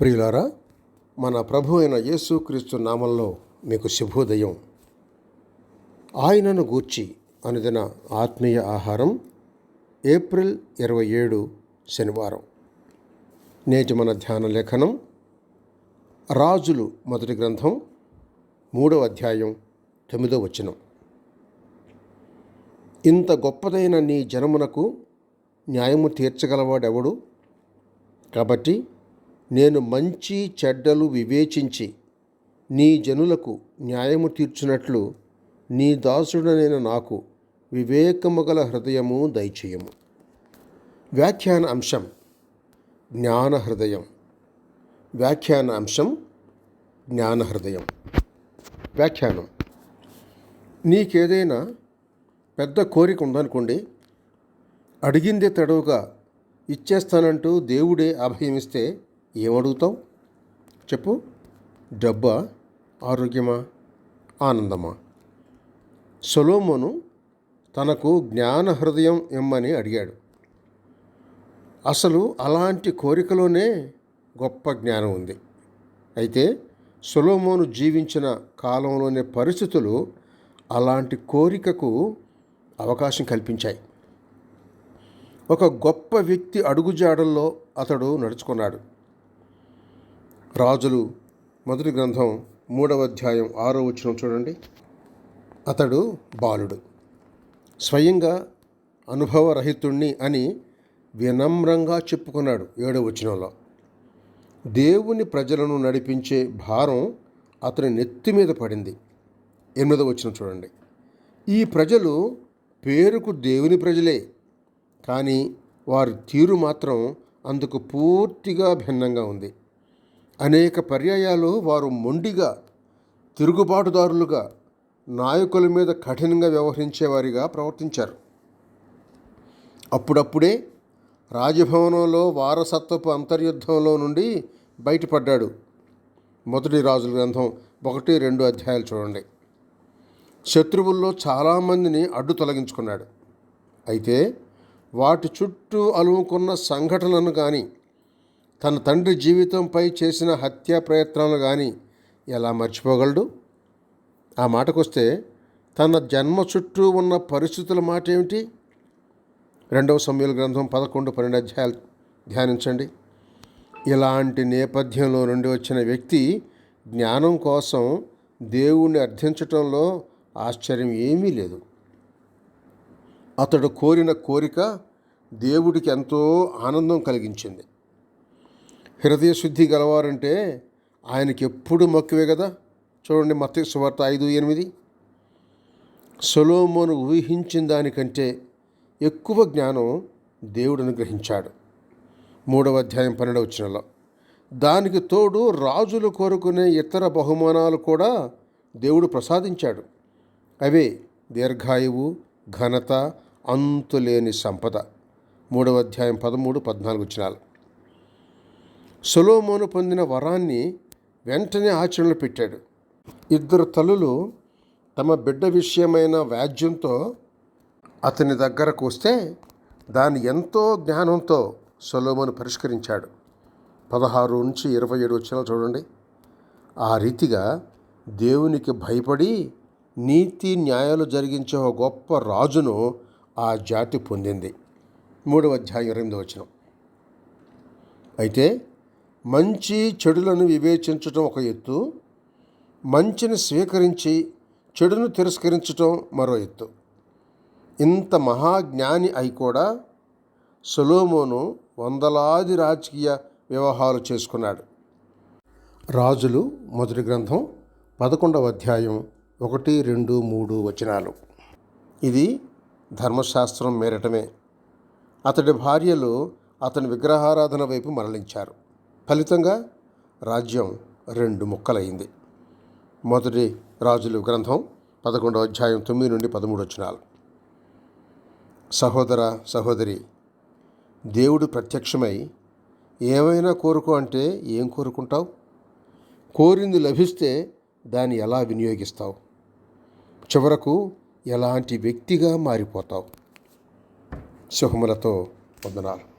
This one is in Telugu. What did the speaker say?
ప్రియులారా మన ప్రభు అయిన యేసుక్రీస్తు నామంలో మీకు శుభోదయం. ఆయనను గూర్చి అనుదిన ఆత్మీయ ఆహారం ఏప్రిల్ ఇరవై ఏడు శనివారం. నేటి మన ధ్యాన లేఖనం రాజులు మొదటి గ్రంథం మూడవ అధ్యాయం తొమ్మిదో వచనం. ఇంత గొప్పదైన నీ జనమునకు న్యాయము తీర్చగలవాడెవడు? కాబట్టి నేను మంచి చెడ్డలు వివేచించి నీ జనులకు న్యాయము తీర్చినట్లు నీ దాసుడనైన నాకు వివేకము గల హృదయము దయచేయము. వ్యాఖ్యాన అంశం జ్ఞాన హృదయం. వ్యాఖ్యాన అంశం జ్ఞాన హృదయం. వ్యాఖ్యానం. నీకేదైనా పెద్ద కోరిక ఉందనుకోండి అడిగిందే తడవుగా ఇచ్చేస్తానంటూ దేవుడే అభయమిస్తే ఏమడుగుతావు? చెప్పు. డబ్బా ఆరోగ్యమా? ఆనందమా? సొలోమోను తనకు జ్ఞాన హృదయం ఇమ్మని అడిగాడు. అసలు అలాంటి కోరికలోనే గొప్ప జ్ఞానం ఉంది. అయితే సొలోమోను జీవించిన కాలంలోని పరిస్థితులు అలాంటి కోరికకు అవకాశం కల్పించాయి. ఒక గొప్ప వ్యక్తి అడుగుజాడల్లో అతడు నడుచుకున్నాడు. రాజులు మొదటి గ్రంథం మూడవ అధ్యాయం ఆరో వచ్చిన చూడండి. అతడు బాలుడు. స్వయంగా అనుభవరహితుణ్ణి అని వినమ్రంగా చెప్పుకున్నాడు ఏడవ వచనంలో. దేవుని ప్రజలను నడిపించే భారం అతని నెత్తి మీద పడింది. ఎనిమిదవ వచనం చూడండి. ఈ ప్రజలు పేరుకు దేవుని ప్రజలే కానీ వారి తీరు మాత్రం అందుకు పూర్తిగా భిన్నంగా ఉంది. అనేక పర్యాయాలు వారు మొండిగా తిరుగుబాటుదారులుగా నాయకుల మీద కఠినంగా వ్యవహరించేవారిగా ప్రవర్తించారు. అప్పుడప్పుడే రాజభవనంలో వారసత్వపు అంతర్యుద్ధంలో నుండి బయటపడ్డాడు మొదటి రాజుల గ్రంథం ఒకటి రెండు అధ్యాయాలు చూడండి. శత్రువుల్లో చాలామందిని అడ్డు తొలగించుకున్నాడు. అయితే వాటి చుట్టూ అలుముకున్న సంఘటనలను కానీ తన తండ్రి జీవితంపై చేసిన హత్యా ప్రయత్నాలు కానీ ఎలా మర్చిపోగలడు? ఆ మాటకొస్తే తన జన్మ చుట్టూ ఉన్న పరిస్థితుల మాట ఏమిటి రెండవ సమయాల గ్రంథం పదకొండు పన్నెండు అధ్యాయాలు ధ్యానించండి. ఇలాంటి నేపథ్యంలో నుండి వచ్చిన వ్యక్తి జ్ఞానం కోసం దేవుణ్ణి అర్థించటంలో ఆశ్చర్యం ఏమీ లేదు. అతడు కోరిన కోరిక దేవుడికి ఎంతో ఆనందం కలిగించింది. హృదయ శుద్ధి గలవారంటే ఆయనకి ఎప్పుడు మక్కువే కదా? చూడండి మత సువార్త ఐదు ఎనిమిది. సొలోమోను ఊహించిన దానికంటే ఎక్కువ జ్ఞానం దేవుడు అనుగ్రహించాడు. మూడవ అధ్యాయం పన్నెండవ వచ్చినలో దానికి తోడు రాజులు కోరుకునే ఇతర బహుమానాలు కూడా దేవుడు ప్రసాదించాడు. అవే దీర్ఘాయువు ఘనత అంతులేని సంపద. మూడవ అధ్యాయం పదమూడు పద్నాలుగు వచ్చినాలు సొలోమోను పొందిన వరాన్ని వెంటనే ఆచరణలో పెట్టాడు. ఇద్దరు తల్లులు తమ బిడ్డ విషయమైన వ్యాజ్యంతో అతని దగ్గరకు వస్తే దాన్ని ఎంతో జ్ఞానంతో సొలోమోను పరిష్కరించాడు. పదహారు నుంచి ఇరవై ఏడు వచ్చిన చూడండి. ఆ రీతిగా దేవునికి భయపడి నీతి న్యాయాలు జరిగించే ఒక గొప్ప రాజును ఆ జాతి పొందింది. మూడవ అధ్యాయం ఎనిమిది వచ్చిన అయితే మంచి చెడులను వివేచించటం ఒక ఎత్తు మంచిని స్వీకరించి చెడును తిరస్కరించటం మరో ఎత్తు. ఇంత మహాజ్ఞాని అయి కూడా సొలోమోను వందలాది రాజకీయ వివాహాలు చేసుకున్నాడు. రాజులు మొదటి గ్రంథం పదకొండవ అధ్యాయం ఒకటి రెండు మూడు వచనాలు. ఇది ధర్మశాస్త్రం మేరటమే. అతడి భార్యలు అతని విగ్రహారాధన వైపు మరలించారు. ఫలితంగా రాజ్యం రెండు ముక్కలైంది. మొదటి రాజులు గ్రంథం పదకొండవ అధ్యాయం తొమ్మిది నుండి పదమూడు వచనాలు. సహోదర సహోదరి దేవుడు ప్రత్యక్షమై ఏమైనా కోరుకో అంటే ఏం కోరుకుంటావు? కోరింది లభిస్తే దాన్ని ఎలా వినియోగిస్తావు? చివరకు ఎలాంటి వ్యక్తిగా మారిపోతావు? శుభములతో వందనాలు.